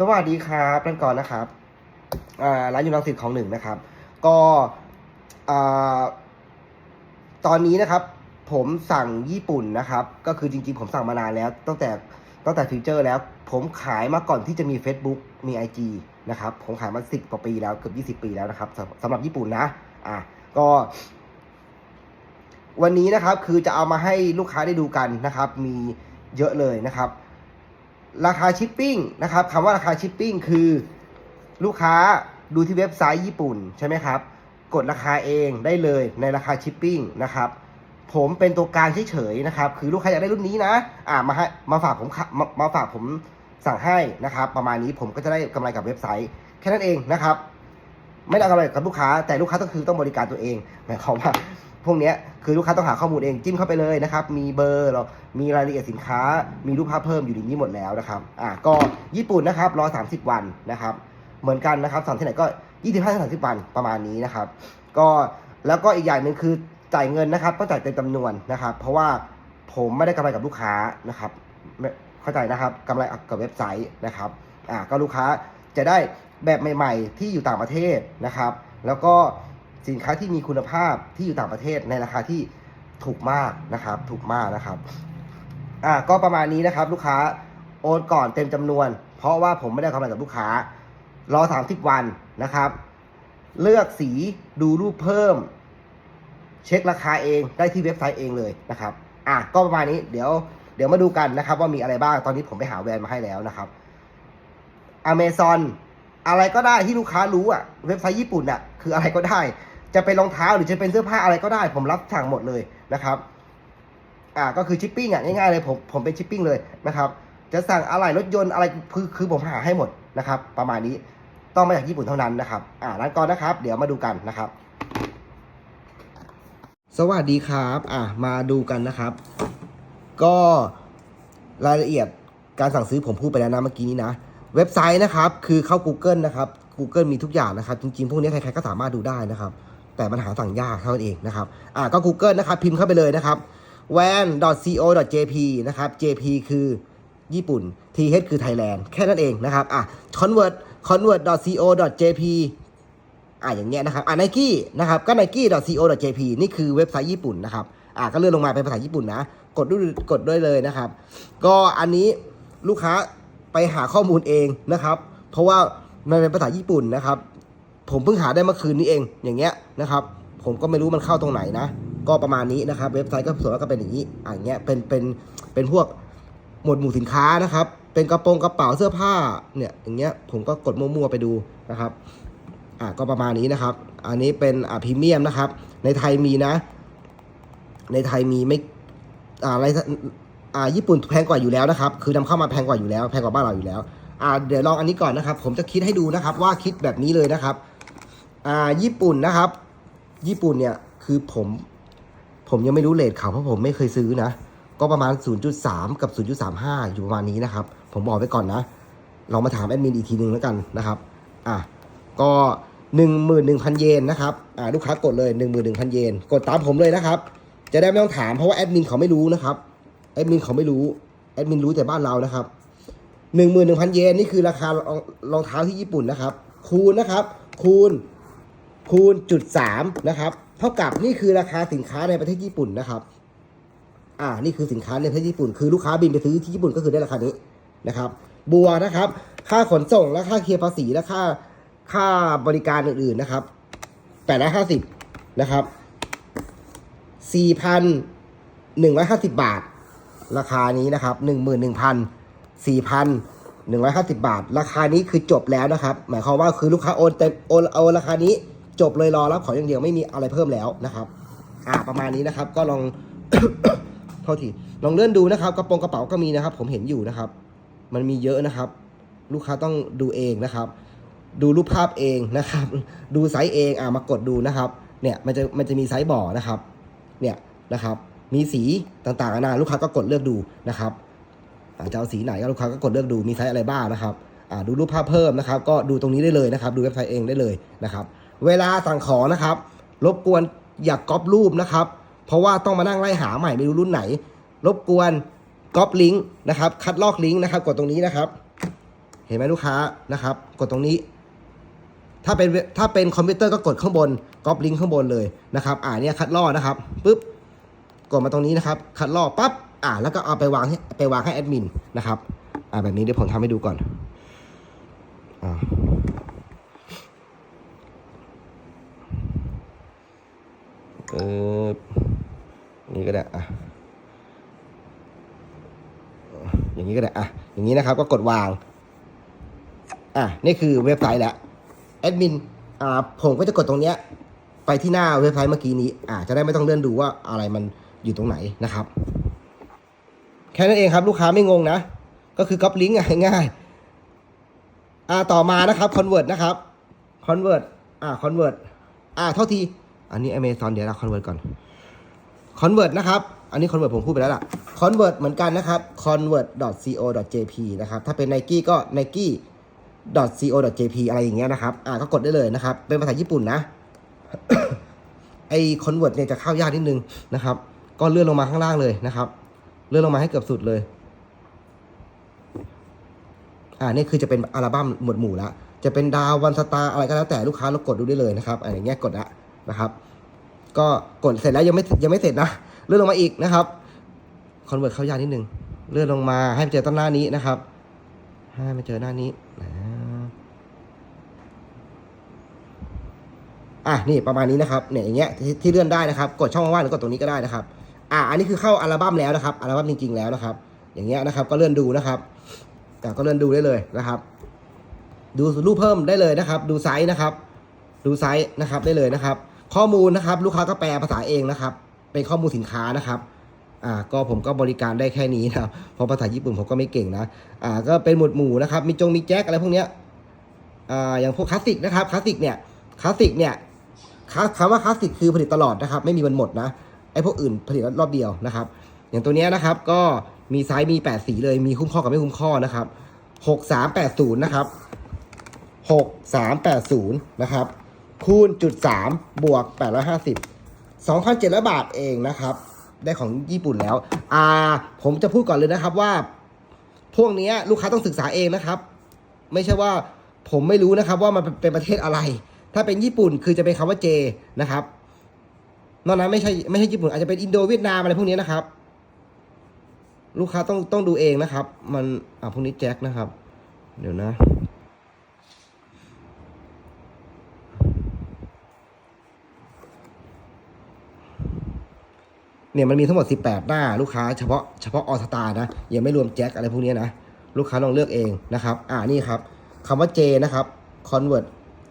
สวัสดีครับนั่นก่อนนะครับอ่าร้านยูรังสิตของหนึ่งนะครับ ก็อ่าตอนนี้นะครับ ผมสั่งญี่ปุ่นนะครับ ก็คือจริงๆ ผมสั่งมานานแล้ว ตั้งแต่ตั้งแต่ฟีเจอร์แล้ว ผมขายมาก่อนที่จะมี Facebook มี IG นะครับ ผมขายมาสิบกว่าปีแล้วเกือบยี่สิบปีแล้วนะครับสำสำหรับญี่ปุ่นนะ อะก็ วันนี้นะครับคือจะเอามาให้ลูกค้าได้ดูกันนะครับ มีเยอะเลยนะครับ ราคาชิปปิ้งนะครับคำว่าราคาชิปปิ้งคือลูกค้าดูที่เว็บไซต์ญี่ปุ่นใช่ไหมครับ กดราคาเองได้เลยในราคาชิปปิ้งนะครับผมเป็นตัวกลางเฉยๆนะครับ คือลูกค้าอยากได้รุ่นนี้นะ อ่ามาให้มาฝากผมมามาฝากผมสั่งให้นะครับ ประมาณนี้ผมก็จะได้กำไรกับเว็บไซต์แค่นั้นเองนะครับ ไม่ได้กำไรกับลูกค้าแต่ลูกค้าต้องคือต้องบริการตัวเองหมายความว่า พวกนี้คือลูกค้าต้องหาข้อมูลเองจิ้มเข้าไปเลยนะครับ มีเบอร์เรามีรายละเอียดสินค้า มีรูปภาพเพิ่มอยู่ในนี้หมดแล้วนะครับอะก็ญี่ปุ่นนะครับรอ30 วันนะครับ เหมือนกันนะครับสั่งที่ไหนก็ 25ถึง30 วันประมาณนี้นะครับ ก็แล้วก็อีกอย่างหนึ่งคือจ่ายเงินนะครับต้องจ่ายเต็มจำนวนนะครับ เพราะว่าผมไม่ได้กำไรกับลูกค้านะครับไม่เข้าใจนะครับกำไรกับเว็บไซต์นะครับอะก็ลูกค้าจะได้แบบใหม่ ๆ ที่อยู่ต่างประเทศนะครับ แล้วก็ สินค้าที่มีคุณภาพที่อยู่ต่างประเทศในราคาที่ถูกมากนะครับ ถูกมากนะครับอะก็ประมาณนี้นะครับ ลูกค้าโอนก่อนเต็มจำนวน เพราะว่าผมไม่ได้กำไรกับลูกค้า รอ30วันนะครับ เลือกสีดูรูปเพิ่ม เช็คราคาเองได้ที่เว็บไซต์เองเลยนะครับอะก็ประมาณนี้เดี๋ยวเดี๋ยวมาดูกันนะครับ ว่ามีอะไรบ้างตอนนี้ผมไปหาแบรนด์มาให้แล้วนะครับ Amazon อะไรก็ได้ที่ลูกค้ารู้อะเว็บไซต์ญี่ปุ่นอะคืออะไรก็ได้ จะเป็นรองเท้าหรือจะเป็นเสื้อผ้าอะไรก็ได้ ผมรับสั่งหมดเลยนะครับอ่าก็คือชิปปิ้งอะง่ายๆเลยผมผมเป็นชิปปิ้งเลยนะครับจะสั่งอะไรรถยนต์อะไรคือคือผมหาให้หมดนะครับ ประมาณนี้ต้องมาจากญี่ปุ่นเท่านั้นนะครับอ่าร้านก่อนนะครับ เดี๋ยวมาดูกันนะครับ สวัสดีครับอะมาดูกันนะครับ ก็รายละเอียดการสั่งซื้อผมพูดไปแล้วนะเมื่อกี้นี้นะ เว็บไซต์นะครับ คือเข้า Google นะครับ Google มีทุกอย่างนะครับ จริงๆ พวกนี้ใครๆก็สามารถดูได้นะครับ แต่มันหาสั่งยากเท่านั้นเองนะครับอะก็ Google นะครับ พิมพ์เข้าไปเลยนะครับ van.co.jp นะครับ JP คือญี่ปุ่น TH คือ Thailand แค่นั้นเองนะครับอะ convert convert.co.jp อะอย่างเงี้ยนะครับอะ Nike นะครับก็ nike.co.jp นี่คือเว็บไซต์ญี่ปุ่นนะครับอะก็เลื่อนลงมาเป็นภาษาญี่ปุ่นนะ กดด้วยกดด้วยเลยนะครับ ก็อันนี้ลูกค้าไปหาข้อมูลเองนะครับ เพราะว่ามันเป็นภาษาญี่ปุ่นนะครับ ผมเพิ่งหาได้เมื่อคืนนี้เองอย่างเงี้ยนะครับ ผมก็ไม่รู้มันเข้าตรงไหนนะ ก็ประมาณนี้นะครับ เว็บไซต์ก็ส่วนมากก็เป็นอย่างนี้อะอย่างเงี้ยเป็นเป็นเป็นพวกหมวดหมู่สินค้านะครับ เป็นกระโปรงกระเป๋าเสื้อผ้าเนี่ยอย่างเงี้ยผมก็กดมั่วๆไปดูนะครับอะก็ประมาณนี้นะครับ อันนี้เป็นอ่าพรีเมียมนะครับ ในไทยมีนะ ในไทยมีไม่อ่าอะไรอ่าญี่ปุ่นแพงกว่าอยู่แล้วนะครับ คือนำเข้ามาแพงกว่าอยู่แล้วแพงกว่าบ้านเราอยู่แล้วอ่าเดี๋ยวลองอันนี้ก่อนนะครับ ผมจะคิดให้ดูนะครับ ว่าคิดแบบนี้เลยนะครับ อ่าญี่ปุ่นนะครับ ญี่ปุ่นเนี่ยคือผม ผมยังไม่รู้เลทเขาเพราะผมไม่เคยซื้อนะ ก็ประมาณ 0.3 กับ 0.35 อยู่ประมาณนี้นะครับ ผมบอกไว้ก่อนนะลองมาถามแอดมินอีกทีหนึ่งแล้วกันนะครับอะก็11,000 เยนนะครับอ่าลูกค้ากดเลย 11,000 เยน กดตามผมเลยนะครับ จะได้ไม่ต้องถามเพราะว่าแอดมินเขาไม่รู้นะครับ แอดมินเขาไม่รู้ แอดมินรู้แต่บ้านเรานะครับ 11,000 เยนนี่คือราคารองรองเท้าที่ญี่ปุ่นนะครับ คูณนะครับ คูณ คูณจุดสามนะครับ เท่ากับนี่คือราคาสินค้าในประเทศญี่ปุ่นนะครับ อ่า นี่คือสินค้าในประเทศญี่ปุ่น คือลูกค้าบินไปซื้อที่ญี่ปุ่นก็คือได้ราคานี้นะครับ บัวนะครับ ค่าขนส่งและค่าเคลียร์ภาษีและค่าค่าบริการอื่นๆนะครับแปดร้อยห้าสิบนะครับสี่พันหนึ่งร้อยห้าสิบบาท ราคานี้นะครับหนึ่งหมื่นหนึ่งพันสี่พันหนึ่งร้อยห้าสิบบาท ราคานี้คือจบแล้วนะครับ หมายความว่าคือลูกค้าโอนเต็มโอนเอาราคานี้ จบเลยรอรับของอย่างเดียวไม่มีอะไรเพิ่มแล้วนะครับ อ่าประมาณนี้นะครับ ก็ลองโทษทีลองเลื่อนดูนะครับกระโปรงกระเป๋าก็มีนะครับ ผมเห็นอยู่นะครับ มันมีเยอะนะครับ ลูกค้าต้องดูเองนะครับ ดูรูปภาพเองนะครับ ดูไซส์เองอ่ามากดดูนะครับ เนี่ยมันจะมันจะมีไซส์บ่อนะครับ เนี่ยนะครับ มีสีต่างๆนานาลูกค้าก็กดเลือกดูนะครับอาจะเอาสีไหนก็ลูกค้าก็กดเลือกดูมีไซส์อะไรบ้างนะครับอ่าดูรูปภาพเพิ่มนะครับ ก็ดูตรงนี้ได้เลยนะครับ ดูเว็บไซต์เองได้เลยนะครับ เวลาสั่งของนะครับ รบกวนอย่ากก๊อปรูปนะครับ เพราะว่าต้องมานั่งไล่หาใหม่ไม่รู้รุ่นไหน รบกวนก๊อปลิงก์นะครับ คัดลอกลิงก์นะครับ กดตรงนี้นะครับ เห็นไหมลูกค้านะครับ กดตรงนี้ ถ้าเป็นถ้าเป็นคอมพิวเตอร์ก็กดข้างบนก๊อปลิงก์ข้างบนเลยนะครับ อ่าเนี่ยคัดลอกนะครับปุ๊บกดมาตรงนี้นะครับ คัดลอกปั๊บอ่าแล้วก็เอาไปวางให้ไปวางให้แอดมินนะครับ อ่าแบบนี้เดี๋ยวผมทำให้ดูก่อนอ่า เออนี่ก็ได้อะอย่างนี้ก็ได้อะอย่างนี้นะครับก็กดวาง อะนี่คือเว็บไซต์แล้วแอดมินอ่าผมก็จะกดตรงเนี้ยไปที่หน้าเว็บไซต์เมื่อกี้นี้อ่าจะได้ไม่ต้องเลื่อนดูว่าอะไรมันอยู่ตรงไหนนะครับ แค่นั้นเองครับลูกค้าไม่งงนะ ก็คือก๊อปลิงก์ง่ายๆอ่าต่อมานะครับคอนเวิร์ตนะครับคอนเวิร์ตอ่าคอนเวิร์ตอ่าเท่าที อันนี้ Amazon เดี๋ยวเราคอนเวิร์ตก่อนคอนเวิร์ตนะครับ อันนี้คอนเวิร์ตผมพูดไปแล้วล่ะคอนเวิร์ตเหมือนกันนะครับ convert.co.jp นะครับ ถ้าเป็น Nike ก็ Nike .co.jp อะไรอย่างเงี้ยนะครับ อ่าก็กดได้เลยนะครับ เป็นภาษาญี่ปุ่นนะ ไอ้ convert เนี่ยจะเข้ายากนิดนึงนะครับ ก็เลื่อนลงมาข้างล่างเลยนะครับ เลื่อนลงมาให้เกือบสุดเลย อ่า นี่คือจะเป็นอัลบั้มหมวดหมู่แล้วจะเป็นดาววันสตาร์อะไรก็แล้วแต่ลูกค้าเรากดดูได้เลยนะครับ อะไรอย่างเงี้ยกดละ นะครับ ก็กดเสร็จแล้วยังไม่ยังไม่เสร็จนะเลื่อนลงมาอีกนะครับคอนเวิร์ตเข้ายากนิดนึงเลื่อนลงมาให้มันเจอต้นหน้านี้นะครับให้มันเจอหน้านี้นะอะนี่ประมาณนี้นะครับเนี่ยอย่างเงี้ยที่ที่เลื่อนได้นะครับ กดช่องว่างหรือกดตรงนี้ก็ได้นะครับ อะอันนี้คือเข้าอัลบั้มแล้วนะครับอัลบั้มจริง ๆ แล้วนะครับ อย่างเงี้ยนะครับ ก็เลื่อนดูนะครับอะก็เลื่อนดูได้เลยนะครับ ดูรูปเพิ่มได้เลยนะครับ ดูไซส์นะครับ ดูไซส์นะครับได้เลยนะครับ ข้อมูลนะครับ ลูกค้าก็แปลภาษาเองนะครับ เป็นข้อมูลสินค้านะครับอ่าก็ผมก็บริการได้แค่นี้นะเพราะภาษาญี่ปุ่นผมก็ไม่เก่งนะอ่าก็เป็นหมวดหมู่นะครับ มีจงมีแจ็คอะไรพวกเนี้ยอ่าอย่างพวกคลาสสิกนะครับคลาสสิกเนี่ยคลาสสิกเนี่ยคลาคำว่าคลาสสิกคือผลิตตลอดนะครับ ไม่มีวันหมดนะไอ้พวกอื่นผลิตรอบเดียวนะครับ อย่างตัวเนี้ยนะครับก็มีไซส์มี 8 สีเลยมีคุ้มข้อกับไม่คุ้มข้อนะครับ 6380 นะครับ 6380 นะครับ คูณจุด3บวก850 2,700บาทเองนะครับ ได้ของญี่ปุ่นแล้ว อ่า ผมจะพูดก่อนเลยนะครับว่า พวกนี้ลูกค้าต้องศึกษาเองนะครับ ไม่ใช่ว่าผมไม่รู้นะครับว่ามันเป็นประเทศอะไร ถ้าเป็นญี่ปุ่นคือจะเป็นคำว่าเจนะครับ นอกนั้นไม่ใช่ไม่ใช่ญี่ปุ่นอาจจะเป็นอินโดเวียดนามอะไรพวกนี้นะครับ ลูกค้าต้องต้องดูเองนะครับ มันอ่าพวกนี้แจ็คนะครับ เดี๋ยวนะ เนี่ยมันมีทั้งหมด 18 หน้าลูกค้าเฉพาะเฉพาะออสตานะยังไม่รวมแจ็คอะไรพวกนี้นะลูกค้าลองเลือกเองนะครับ อ่านี่ครับคำว่า J นะครับ Convert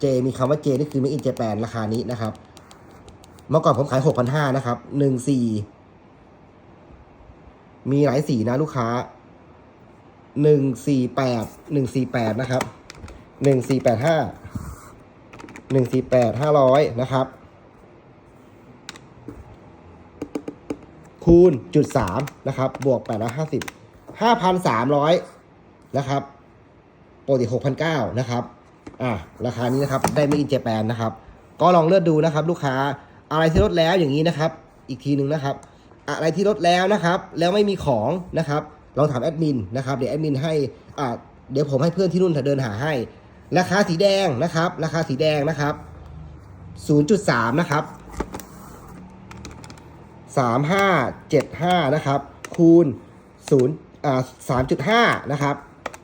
J มีคำว่า J นี่คือ Made in Japan ราคานี้นะครับ เมื่อก่อนผมขาย 6,500นะครับ14 มีหลายสีนะลูกค้า 148 148 นะครับ 1485 148 500 นะครับ คูณจุดสามนะครับบวกแปดร้อยห้าสิบห้าพันสามร้อยนะครับปกติหกพันเก้านะครับอะราคานี้นะครับได้ไม่อินเจแปนนะครับ ก็ลองเลือกดูนะครับ ลูกค้าอะไรที่ลดแล้วอย่างนี้นะครับ อีกทีหนึ่งนะครับ อะไรที่ลดแล้วนะครับ แล้วไม่มีของนะครับลองถามแอดมินนะครับเดี๋ยวแอดมินให้อ่าเดี๋ยวผมให้เพื่อนที่นู่นเดินหาให้ ราคาสีแดงนะครับ ราคาสีแดงนะครับ 0.3 นะครับ สามห้าเจ็ดห้านะครับ คูณศูนย์อ่าสามจุดห้านะครับ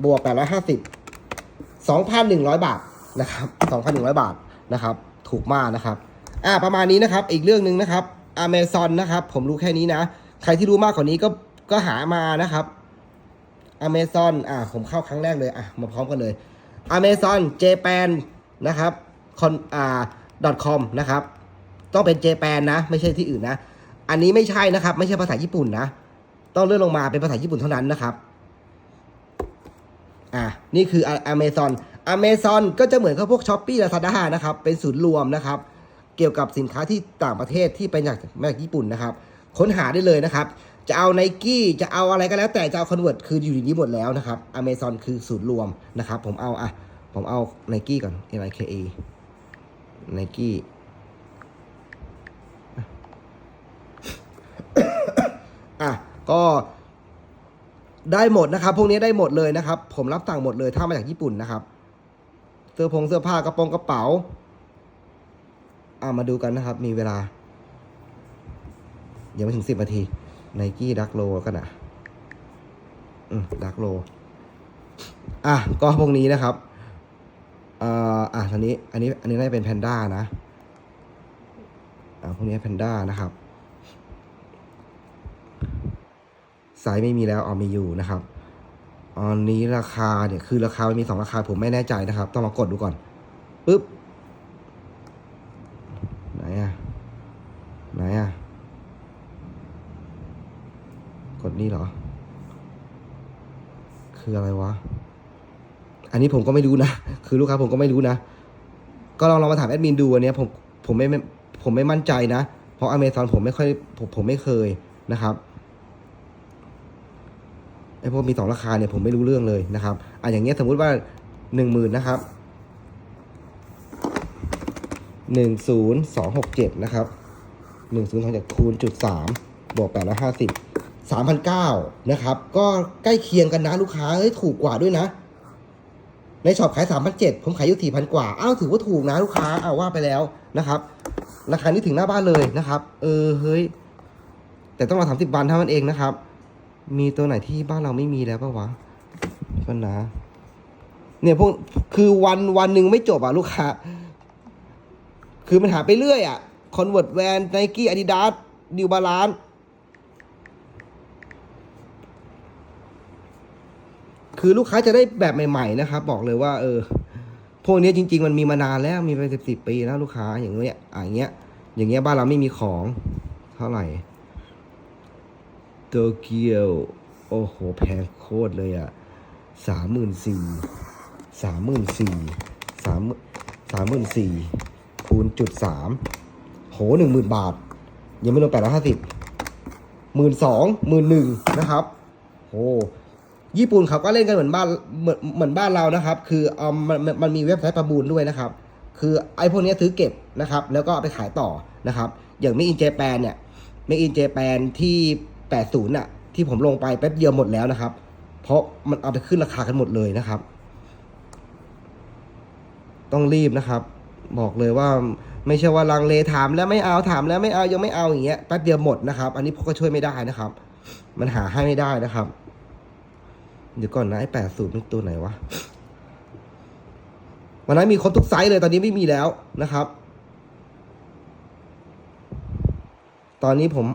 บวกแปดร้อยห้าสิบสองพันหนึ่งร้อยบาทนะครับสองพันหนึ่งร้อยบาทนะครับ ถูกมากนะครับ อ่า ประมาณนี้นะครับ อีกเรื่องหนึ่งนะครับ Amazon นะครับ ผมรู้แค่นี้นะ ใครที่รู้มากกว่านี้ก็ ก็หามานะครับ Amazon อ่า ผมเข้าครั้งแรกเลย อะ มาพร้อมกันเลย Amazon Japan นะครับ con อ่า .com นะครับ ต้องเป็น Japan นะ ไม่ใช่ที่อื่นนะ อันนี้ไม่ใช่นะครับ ไม่ใช่ภาษาญี่ปุ่นนะ ต้องเลื่อนลงมาเป็นภาษาญี่ปุ่นเท่านั้นนะครับ อะนี่คือ Amazon Amazon ก็จะเหมือนกับพวก s h อ p e e Lazada นะครับ เป็นศูนย์รวมนะครับ เกี่ยวกับสินค้าที่ต่างประเทศที่เป็นจากมาจากญี่ปุ่นนะครับ ค้นหาได้เลยนะครับ จะเอาไนกี้จะเอาอะไรก็แล้ว แต่จะเอาคอนเวิร์ตคืออยู่ในนี้หมดแล้วนะครับ Amazon คือศูนย์รวมนะครับ ผมเอาอะผมเอาไนกี้ก่อน N I K E ไนกี้ อะก็ได้หมดนะครับ พวกนี้ได้หมดเลยนะครับ ผมรับสั่งหมดเลยถ้ามาจากญี่ปุ่นนะครับ เสื้อผงเสื้อผ้ากระโปรงกระเป๋า อ่ามาดูกันนะครับ มีเวลายังไม่ถึงสิบนาทีไนกี้ดักโลกันะอืมดักโลอะก็พวกนี้นะครับอ่าอะอันนี้ อันนี้ อันนี้น่าจะเป็นแพนด้านะ อ่าพวกนี้แพนด้านะครับ ไซส์ไม่มีแล้วเอามีอยู่นะครับอันนี้ราคาเนี่ยคือราคามันมีสองราคาผมไม่แน่ใจนะครับ ต้องมากดดูก่อนปึ๊บไหนอะไหนอะกดนี่เหรอ คืออะไรวะ อันนี้ผมก็ไม่รู้นะ คือลูกค้าผมก็ไม่รู้นะ ก็ลองลองมาถามแอดมินดูอันนี้ผมผมไม่ผมไม่มั่นใจนะ เพราะอเมซอนผมไม่ค่อยผมผมไม่เคยนะครับ ไอพวกมีสองราคาเนี่ยผมไม่รู้เรื่องเลยนะครับอะอย่างเงี้ยสมมุติว่าหนึ่งหมื่นนะครับหนึ่งศูนย์สองหกเจ็ดนะครับหนึ่งศูนย์สองเจ็ดคูณจุดสามบวกแปดร้อยห้าสิบสามพันเก้านะครับ ก็ใกล้เคียงกันนะลูกค้าเฮ้ยถูกกว่าด้วยนะ ในช็อปขายสามพันเจ็ดผมขายอยู่สี่พันกว่า อ้าวถือว่าถูกนะลูกค้าอ้าวว่าไปแล้วนะครับ ราคานี้ถึงหน้าบ้านเลยนะครับ เออเฮ้ย แต่ต้องรอสามสิบวันเท่านั้นเองนะครับ มีตัวไหนที่บ้านเราไม่มีแล้วปะวะก็นะ เนี่ยพวกคือวันวันหนึ่งไม่จบอะลูกค้า คือมันหาไปเรื่อยอะคอนเวิร์ตแวนไนกี้อาดิดาสดิวบาลานคือลูกค้าจะได้แบบใหม่ๆนะครับ บอกเลยว่า เออ พวกนี้จริง ๆ มันมีมานานแล้วมีเป็นสิบสิบปีแล้วลูกค้าอย่างเงี้ยอย่างเงี้ย อย่างเงี้ยบ้านเราไม่มีของ เท่าไหร่ โตเกียว โอ้โห แพงโคตรเลยอะสามหมื่นสี่สามหมื่นสี่สามสามหมื่นสี่คูณจุดสามโหหนึ่งหมื่นบาท ยังไม่รวมแปดร้อยห้าสิบหมื่นสองหมื่นหนึ่งนะครับโหญี่ปุ่นเขาก็เล่นกันเหมือนบ้านเหมือนเหมือนบ้านเรานะครับ คือเอามันมันมีเว็บไซต์ประมูลด้วยนะครับ คือไอ้พวกนี้ซื้อเก็บนะครับ แล้วก็เอาไปขายต่อนะครับ อย่างไม่อินเจแปนเนี่ยไม่อินเจแปนที่ 80น่ะ ที่ผมลงไปแป๊บเดียวหมดแล้วนะครับ เพราะมันเอาไปขึ้นราคากันหมดเลยนะครับ ต้องรีบนะครับ บอกเลยว่าไม่ใช่ว่าลังเลถามแล้วไม่เอาถามแล้วไม่เอายังไม่เอาอย่างเงี้ยแป๊บเดียวหมดนะครับ อันนี้พวกก็ช่วยไม่ได้นะครับ มันหาให้ไม่ได้นะครับ เดี๋ยวก่อนนะไอ้แปดสูตรเป็นตัวไหนวะวันนั้นมีครบทุกไซส์เลยตอนนี้ไม่มีแล้วนะครับ ตอนนี้ผม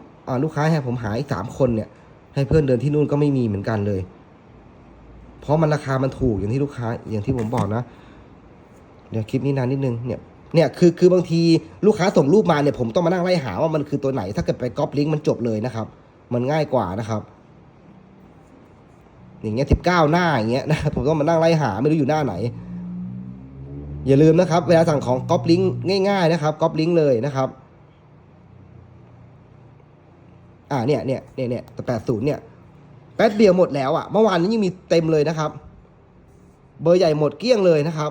ลูกค้าให้ผมหาอีกสามคนเนี่ย ให้เพื่อนเดินที่นู่นก็ไม่มีเหมือนกันเลย เพราะมันราคามันถูกอย่างที่ลูกค้าอย่างที่ผมบอกนะ เดี๋ยวคลิปนี้นานนิดนึงเนี่ยเนี่ยคือคือบางทีลูกค้าส่งรูปมาเนี่ยผมต้องมานั่งไล่หาว่ามันคือตัวไหน ถ้าเกิดไปก๊อปลิงก์มันจบเลยนะครับ มันง่ายกว่านะครับ อย่างเงี้ยสิบเก้าหน้าอย่างเงี้ยนะผมต้องมานั่งไล่หาไม่รู้อยู่หน้าไหน อย่าลืมนะครับ เวลาสั่งของก๊อปลิงก์ง่าย ๆ นะครับก๊อปลิงก์เลยนะครับ อ่าเนี่ยเนี่ยเนี่ยเนี่ยแต่แปดศูนย์เนี่ยแป๊บเดียวหมดแล้วอะ่ะ เมื่อวานนี้ยังมีเต็มเลยนะครับ เบอร์ใหญ่หมดเกลี้ยงเลยนะครับ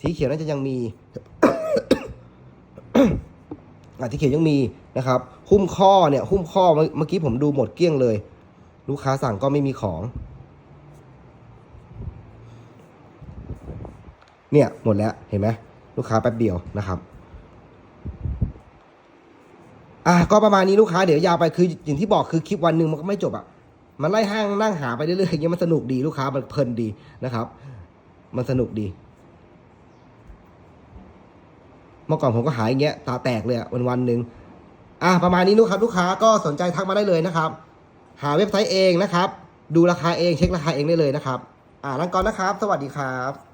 สีเขียวน่าจะยังมีอะสีเขียวยังมีนะครับ หุ้มข้อเนี่ย หุ้มข้อเมื่อเมื่อกี้ผมดูหมดเกลี้ยงเลย ลูกค้าสั่งก็ไม่มีของ เนี่ยหมดแล้วเห็นไหมลูกค้าแป๊บเดียวนะครับ อะก็ประมาณนี้ลูกค้าเดี๋ยวยาวไปคืออย่างที่บอกคือคลิปวันหนึ่งมันก็ไม่จบอะมันไล่ห้างนั่งหาไปเรื่อยๆอย่างเงี้ยมันสนุกดีลูกค้ามันเพลินดีนะครับ มันสนุกดี เมื่อก่อนผมก็หาอย่างเงี้ยตาแตกเลยอะวันวันหนึ่งอะประมาณนี้ลูกค้าลูกค้าก็สนใจทักมาได้เลยนะครับ หาเว็บไซต์เองนะครับ ดูราคาเองเช็คราคาเองได้เลยนะครับ อ่าลังกอนนะครับ สวัสดีครับ